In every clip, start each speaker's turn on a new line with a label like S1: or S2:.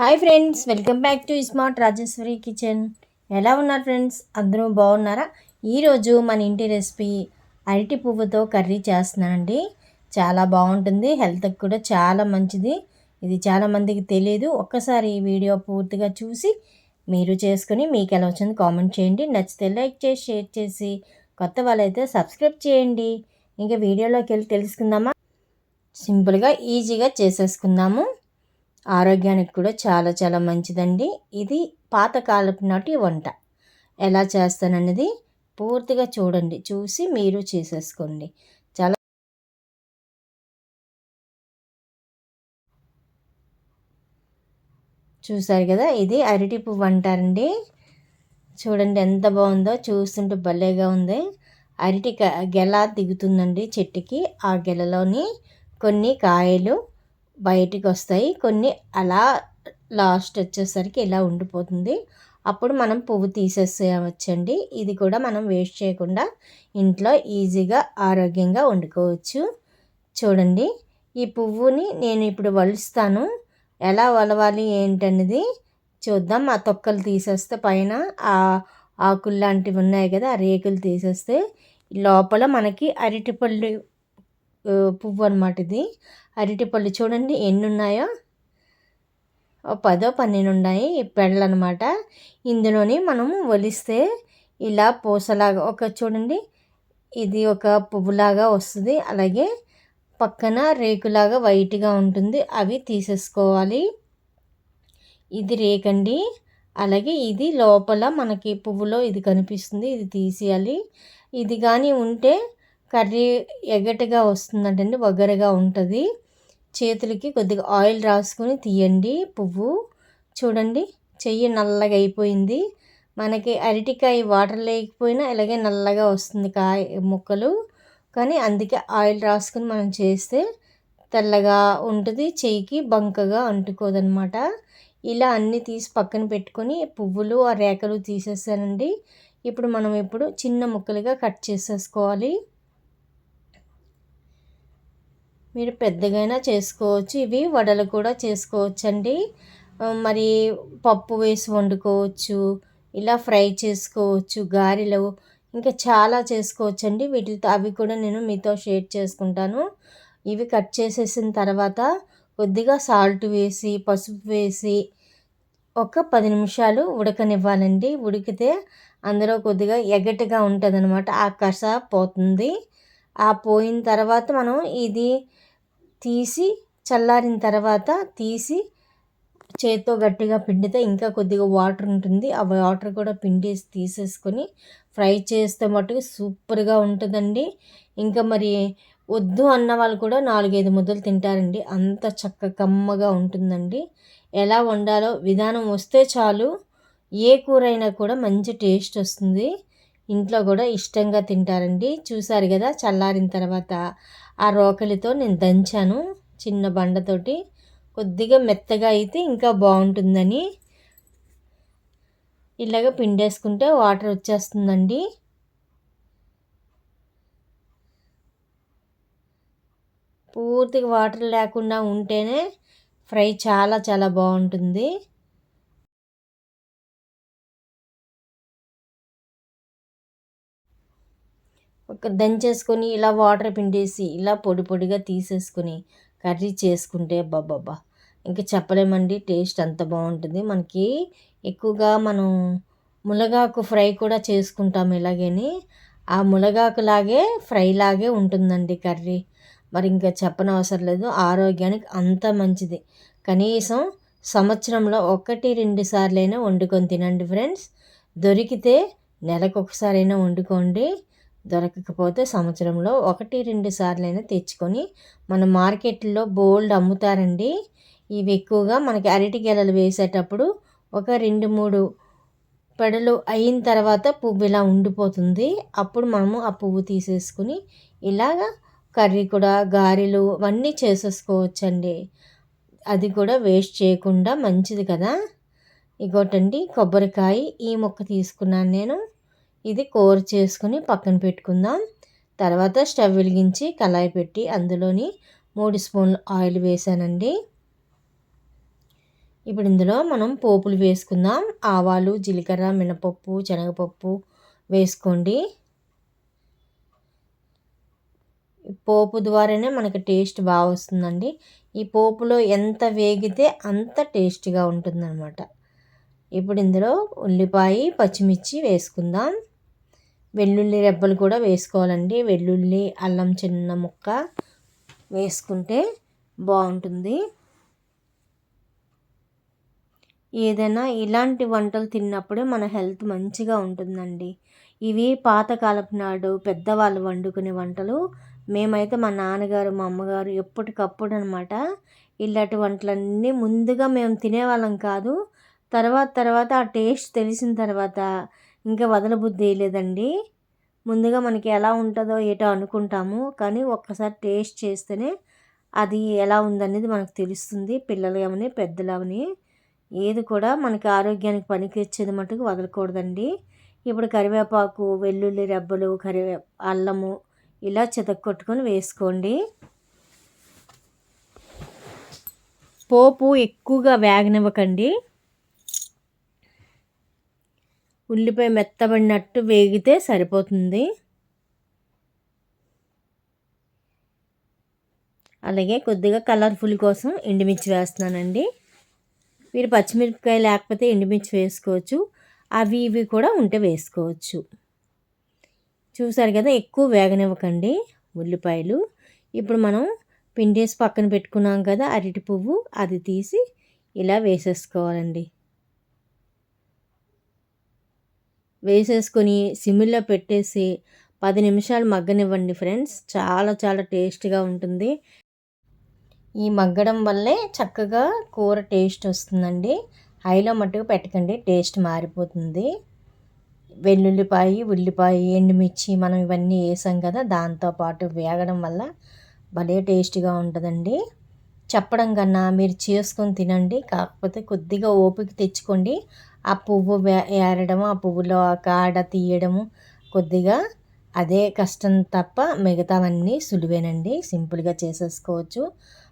S1: Hi friends welcome back to smart Rajeshwari kitchen ఎలా ఉన్నారు friends? అందరూ బాగున్నారా? ఈరోజు మన ఇంటి రెసిపీ అరటి పువ్వుతో కర్రీ చేస్తున్నానండి. చాలా బాగుంటుంది హెల్త్కి కూడా చాలా మంచిది. ఇది చాలామందికి తెలియదు ఒక్కసారి ఈ వీడియో పూర్తిగా చూసి మీరు చేసుకుని మీకు ఎలా వచ్చింది కామెంట్ చేయండి. నచ్చితే లైక్ చేసి షేర్ చేసి కొత్త వాళ్ళైతే సబ్స్క్రైబ్ చేయండి. ఇంకా వీడియోలోకి వెళ్ళి తెలుసుకుందామా? సింపుల్గా ఈజీగా చేసేసుకుందాము. ఆరోగ్యానికి కూడా చాలా చాలా మంచిదండి. ఇది పాతకాలపు నాటి వంట. ఎలా చేస్తానన్నది పూర్తిగా చూడండి. చూసి మీరు చేసేసుకోండి. చాలా చూసారు కదా ఇది అరటి పువ్వు అంటారండి చూడండి ఎంత బాగుందో చూస్తుంటే భలేగా ఉంది. అరటి గెల దిగుతుందండి చెట్టుకి. ఆ గెలలోని కొన్ని కాయలు బయటికి వస్తాయి కొన్ని అలా లాస్ట్ వచ్చేసరికి ఇలా ఉండిపోతుంది. అప్పుడు మనం పువ్వు తీసేసేయవచ్చండి. ఇది కూడా మనం వేస్ట్ చేయకుండా ఇంట్లో ఈజీగా ఆరోగ్యంగా వండుకోవచ్చు. చూడండి ఈ పువ్వుని నేను ఇప్పుడు వలుస్తాను. ఎలా వలవాలి ఏంటనేది చూద్దాం. ఆ తొక్కలు తీసేస్తే పైన ఆ ఆకులు లాంటివి ఉన్నాయి కదా ఆ రేకులు తీసేస్తే లోపల మనకి అరటిపళ్ళు పువ్వు అనమాట ఇది. అరటిపళ్ళు చూడండి ఎన్ని ఉన్నాయో పదో పన్నెండు ఉన్నాయి పెళ్ళలు అనమాట ఇందులోని మనము ఒలిస్తే ఇలా పూసలాగా ఒక చూడండి ఇది ఒక పువ్వులాగా వస్తుంది. అలాగే పక్కన రేకులాగా వైట్గా ఉంటుంది అవి తీసేసుకోవాలి. ఇది రేకండి అలాగే ఇది లోపల మనకి పువ్వులో ఇది కనిపిస్తుంది ఇది తీసేయాలి. ఇది కానీ ఉంటే కర్రీ ఎగటగా వస్తుందంటండి వగరగా ఉంటుంది. చేతులకి కొద్దిగా ఆయిల్ రాసుకొని తీయండి పువ్వు. చూడండి చెయ్యి నల్లగా అయిపోయింది. మనకి అరటికాయ వాటర్ లేకపోయినా ఇలాగే నల్లగా వస్తుంది కాయ ముక్కలు. కానీ అందుకే ఆయిల్ రాసుకొని మనం చేస్తే తెల్లగా ఉంటుంది చెయ్యికి బంకగా అంటుకోదనమాట. ఇలా అన్నీ తీసి పక్కన పెట్టుకొని పువ్వులు ఆ రేఖలు తీసేసానండి. ఇప్పుడు మనం ఇప్పుడు చిన్న ముక్కలుగా కట్ చేసేసుకోవాలి. మీరు పెద్దగైనా చేసుకోవచ్చు. ఇవి వడలు కూడా చేసుకోవచ్చు అండి మరి పప్పు వేసి వండుకోవచ్చు ఇలా ఫ్రై చేసుకోవచ్చు గారెలు ఇంకా చాలా చేసుకోవచ్చు అండి వీటితో అవి కూడా నేను మీతో షేర్ చేసుకుంటాను. ఇవి కట్ చేసేసిన తర్వాత కొద్దిగా సాల్ట్ వేసి పసుపు వేసి ఒక పది నిమిషాలు ఉడకనివ్వాలండి. ఉడికితే అందులో కొద్దిగా ఎగటిగా ఉంటుంది అనమాట ఆ కస పోతుంది. ఆ పోయిన తర్వాత మనం ఇది తీసి చల్లారిన తర్వాత తీసి చేత్తో గట్టిగా పిండితే ఇంకా కొద్దిగా వాటర్ ఉంటుంది. ఆ వాటర్ కూడా పిండేసి తీసేసుకొని ఫ్రై చేస్తే మటుకు సూపర్గా ఉంటుందండి. ఇంకా మరి వద్దు అన్న వాళ్ళు కూడా నాలుగైదు ముద్దలు తింటారండి. అంత చక్క కమ్మగా ఉంటుందండి. ఎలా వండాలో విధానం వస్తే చాలు. ఏ కూర అయినా కూడా మంచి టేస్ట్ వస్తుంది. ఇంట్లో కూడా ఇష్టంగా తింటారండి. చూసారు కదా చల్లారిన తర్వాత ఆ రోకలితో నేను దంచాను చిన్న బండతోటి. కొద్దిగా మెత్తగా అయితే ఇంకా బాగుంటుందని ఇలాగ పిండేసుకుంటే వాటర్ వచ్చేస్తుందండి. పూర్తిగా వాటర్ లేకుండా ఉంటేనే ఫ్రై చాలా చాలా బాగుంటుంది. దంచేసుకొని ఇలా వాటర్ పిండేసి ఇలా పొడి పొడిగా తీసేసుకొని కర్రీ చేసుకుంటే బాబాబా ఇంకా చెప్పలేమండి టేస్ట్ అంత బాగుంటుంది. మనకి ఎక్కువగా మనం మునగాకు ఫ్రై కూడా చేసుకుంటాం ఇలాగని. ఆ మునగాకు లాగే ఫ్రై లాగే ఉంటుందండి కర్రీ. మరి ఇంకా చెప్పనవసరం లేదు ఆరోగ్యానికి అంత మంచిది. కనీసం సంవత్సరంలో ఒకటి రెండు సార్లైనా వండుకొని తినండి ఫ్రెండ్స్. దొరికితే నెలకు ఒకసారైనా వండుకోండి. దొరకకపోతే సంవత్సరంలో ఒకటి రెండు సార్లైనా తెచ్చుకొని మన మార్కెట్లో బోల్డ్ అమ్ముతారండి. ఇవి ఎక్కువగా మనకి అరటి గెలలు వేసేటప్పుడు ఒక రెండు మూడు పెడలు అయిన తర్వాత పువ్వు ఇలా ఉండిపోతుంది. అప్పుడు మనము ఆ పువ్వు తీసేసుకుని ఇలాగా కర్రీ కూడా గారెలు అవన్నీ చేసేసుకోవచ్చండి. అది కూడా వేస్ట్ చేయకుండా మంచిది కదా. ఇగోటండి కొబ్బరికాయ ఈ మొక్క తీసుకున్నాను నేను. ఇది కోర్ చేసుకుని పక్కన పెట్టుకుందాం. తర్వాత స్టవ్ వెలిగించి కళాయి పెట్టి అందులోని మూడు స్పూన్లు ఆయిల్ వేసానండి. ఇప్పుడు ఇందులో మనం పోపులు వేసుకుందాం. ఆవాలు జీలకర్ర మినపప్పు శనగపప్పు వేసుకోండి. పోపు ద్వారానే మనకి టేస్ట్ బాగా వస్తుందండి. ఈ పోపులో ఎంత వేగితే అంత టేస్ట్గా ఉంటుందన్నమాట. ఇప్పుడు ఇందులో ఉల్లిపాయ పచ్చిమిర్చి వేసుకుందాం. వెల్లుల్లి రెబ్బలు కూడా వేసుకోవాలండి. వెల్లుల్లి అల్లం చిన్న ముక్క వేసుకుంటే బాగుంటుంది. ఏదైనా ఇలాంటి వంటలు తిన్నప్పుడే మన హెల్త్ మంచిగా ఉంటుందండి. ఇవి పాతకాలపు నాడు పెద్దవాళ్ళు వండుకునే వంటలు. మేమైతే మా నాన్నగారు మా అమ్మగారు ఎప్పటికప్పుడు అనమాట ఇలాంటి వంటలన్నీ ముందుగా మేము తినేవాళ్ళం కాదు. తర్వాత తర్వాత ఆ టేస్ట్ తెలిసిన తర్వాత ఇంకా వదలబుద్ధి లేదండి ముందుగా మనకి ఎలా ఉంటుందో ఏటో అనుకుంటాము. కానీ ఒక్కసారి టేస్ట్ చేస్తేనే అది ఎలా ఉందనేది మనకు తెలుస్తుంది. పిల్లలు అవని పెద్దలు అవని ఏది కూడా మనకి ఆరోగ్యానికి పనికి వచ్చేది మటుకు వదలకూడదండి. ఇప్పుడు కరివేపాకు వెల్లుల్లి రెబ్బలు కరివే అల్లము ఇలా చితక్కొట్టుకొని వేసుకోండి. పోపు ఎక్కువగా వేగనివ్వకండి. ఉల్లిపాయ మెత్తబడినట్టు వేగితే సరిపోతుంది. అలాగే కొద్దిగా కలర్ఫుల్ కోసం ఎండుమిర్చి వేస్తున్నానండి. మీరు పచ్చిమిరపకాయ లేకపోతే ఎండుమిర్చి వేసుకోవచ్చు. అవి ఇవి కూడా ఉంటే వేసుకోవచ్చు. చూసారు కదా ఎక్కువ వేగనివ్వకండి ఉల్లిపాయలు. ఇప్పుడు మనం పిండేసి పక్కన పెట్టుకున్నాం కదా అరటి పువ్వు అది తీసి ఇలా వేసేసుకోవాలండి. వేసేసుకొని సిమ్లో పెట్టేసి పది నిమిషాలు మగ్గనివ్వండి ఫ్రెండ్స్. చాలా చాలా టేస్ట్గా ఉంటుంది. ఈ మగ్గడం వల్లే చక్కగా కూర టేస్ట్ వస్తుందండి. హైలో మట్టుకు పెట్టకండి టేస్ట్ మారిపోతుంది. వెల్లుల్లిపాయ ఉల్లిపాయ ఎండుమిర్చి మనం ఇవన్నీ వేసాం కదా దాంతోపాటు వేగడం వల్ల భలే టేస్ట్గా ఉంటుందండి. చెప్పడం కన్నా మీరు చేసుకొని తినండి కాకపోతే కొద్దిగా ఓపిక తెచ్చుకోండి. ఆ పువ్వు ఏరడము ఆ పువ్వులో ఆ కాడ తీయడము కొద్దిగా అదే కష్టం తప్ప మిగతావన్నీ సులువేనండి. సింపుల్గా చేసేసుకోవచ్చు.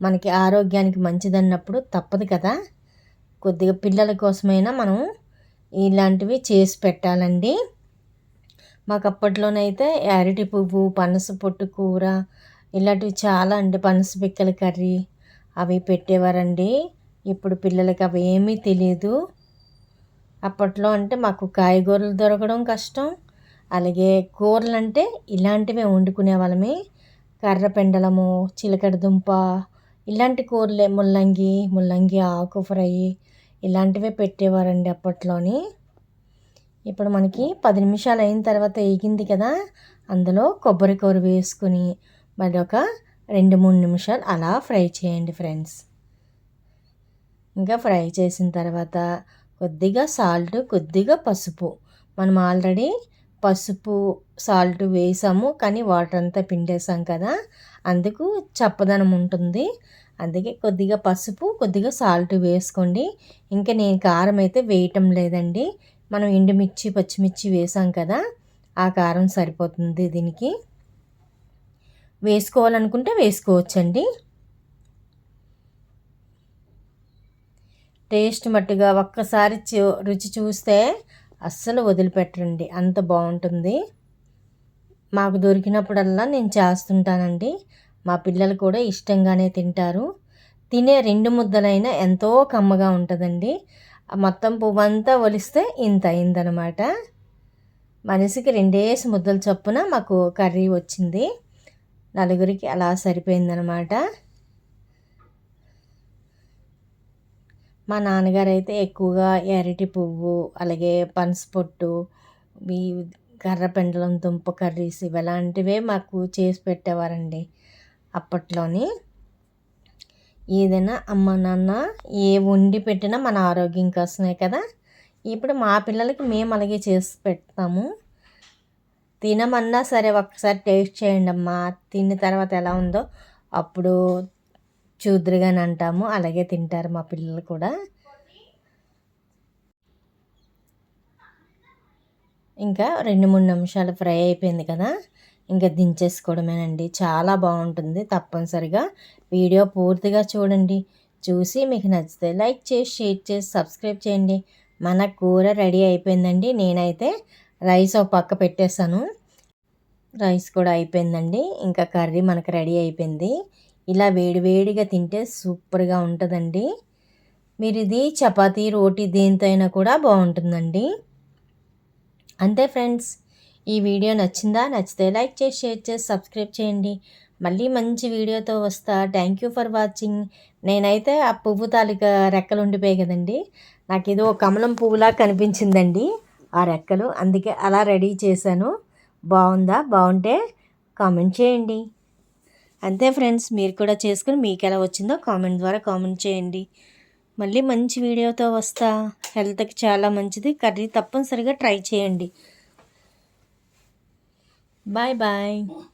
S1: మనకి ఆరోగ్యానికి మంచిదన్నప్పుడు తప్పదు కదా. కొద్దిగా పిల్లల కోసమైనా మనం ఇలాంటివి చేసి పెట్టాలండి. మాకు అప్పట్లోనైతే అరటి పువ్వు పనస పొట్టు కూర ఇలాంటివి చాలా అండి. పనస పిక్కల కర్రీ అవి పెట్టేవారండి. ఇప్పుడు పిల్లలకి అవి ఏమీ తెలియదు అప్పట్లో అంటే మాకు కాయగూరలు దొరకడం కష్టం. అలాగే కూరలు అంటే ఇలాంటివే వండుకునే వాళ్ళమే. కర్ర పెండలము చిలకడ దుంప ఇలాంటి కూరలే ముల్లంగి ముల్లంగి ఆకు ఫ్రై ఇలాంటివే పెట్టేవారండి అప్పట్లోని. ఇప్పుడు మనకి పది నిమిషాలు అయిన తర్వాత వేగింది కదా అందులో కొబ్బరి కూర వేసుకుని మరి ఒక రెండు మూడు నిమిషాలు అలా ఫ్రై చేయండి ఫ్రెండ్స్. ఇంకా ఫ్రై చేసిన తర్వాత కొద్దిగా సాల్ట్ కొద్దిగా పసుపు. మనం ఆల్రెడీ పసుపు సాల్ట్ వేసాము కానీ వాటర్ అంతా పిండేసాం కదా. అందుకు చప్పదనం ఉంటుంది. అందుకే కొద్దిగా పసుపు కొద్దిగా సాల్ట్ వేసుకోండి. ఇంకా నేను కారం అయితే వేయటం లేదండి. మనం ఎండుమిర్చి పచ్చిమిర్చి వేసాం కదా. ఆ కారం సరిపోతుంది దీనికి. వేసుకోవాలనుకుంటే వేసుకోవచ్చండి. టేస్ట్ మట్టుగా ఒక్కసారి రుచి చూస్తే అస్సలు వదిలిపెట్టండి అంత బాగుంటుంది. మాకు దొరికినప్పుడల్లా నేను చేస్తుంటానండి. మా పిల్లలు కూడా ఇష్టంగానే తింటారు. తినే రెండు ముద్దలైనా ఎంతో కమ్మగా ఉంటుందండి. మొత్తం పువ్వంతా ఒలిస్తే ఇంత అయిందనమాట. మనిషికి రెండేసి ముద్దలు చొప్పున మాకు కర్రీ వచ్చింది. నలుగురికి అలా సరిపోయిందనమాట. మా నాన్నగారు అయితే ఎక్కువగా ఎరటి పువ్వు అలాగే పనసపొట్టు ఈ కర్ర పెండలం దుంప కర్రీస్ ఇలాంటివే మాకు చేసి పెట్టేవారండి. అప్పట్లోని ఏదైనా అమ్మ నాన్న ఏ వండి పెట్టినా మన ఆరోగ్యం కోసమే కదా. ఇప్పుడు మా పిల్లలకి మేము అలాగే చేసి పెడతాము. తినమన్నా సరే ఒక్కసారి టేస్ట్ చేయండి అమ్మా తిన్న తర్వాత ఎలా ఉందో అప్పుడు చూద్దురుగాని అంటాము అలాగే తింటారు మా పిల్లలు కూడా. ఇంకా రెండు మూడు నిమిషాలు ఫ్రై అయిపోయింది కదా. ఇంకా దించేసుకోవడమేనండి. చాలా బాగుంటుంది తప్పనిసరిగా. వీడియో పూర్తిగా చూడండి. చూసి మీకు నచ్చితే లైక్ చేసి షేర్ చేసి సబ్స్క్రైబ్ చేయండి. మన కూర రెడీ అయిపోయిందండి. నేనైతే రైస్ ఒక పక్క పెట్టేశాను. రైస్ కూడా అయిపోయిందండి. ఇంకా కర్రీ మనకు రెడీ అయిపోయింది. ఇలా వేడివేడిగా తింటే సూపర్గా ఉంటుందండి. మీరు ఇది చపాతీ రోటీ దేనితోనైనా అయినా కూడా బాగుంటుందండి. అంతే ఫ్రెండ్స్ ఈ వీడియో నచ్చిందా? నచ్చితే లైక్ చేసి షేర్ చేసి సబ్స్క్రైబ్ చేయండి. మళ్ళీ మంచి వీడియోతో వస్తా. Thank you for watching. నేనైతే ఆ పువ్వు తాలూకా రెక్కలు ఉండిపోయాయి కదండి. నాకు ఏదో కమలం పువ్వులా కనిపించిందండి ఆ రెక్కలు. అందుకే అలా రెడీ చేశాను. బాగుందా? బాగుంటే కామెంట్ చేయండి. అంతే ఫ్రెండ్స్ మీరు కూడా చేసుకుని మీకు ఎలా వచ్చిందో కామెంట్ ద్వారా కామెంట్ చేయండి. మళ్ళీ మంచి వీడియోతో వస్తా. హెల్త్కి చాలా మంచిది. కర్రీ తప్పనిసరిగా ట్రై చేయండి. Bye bye.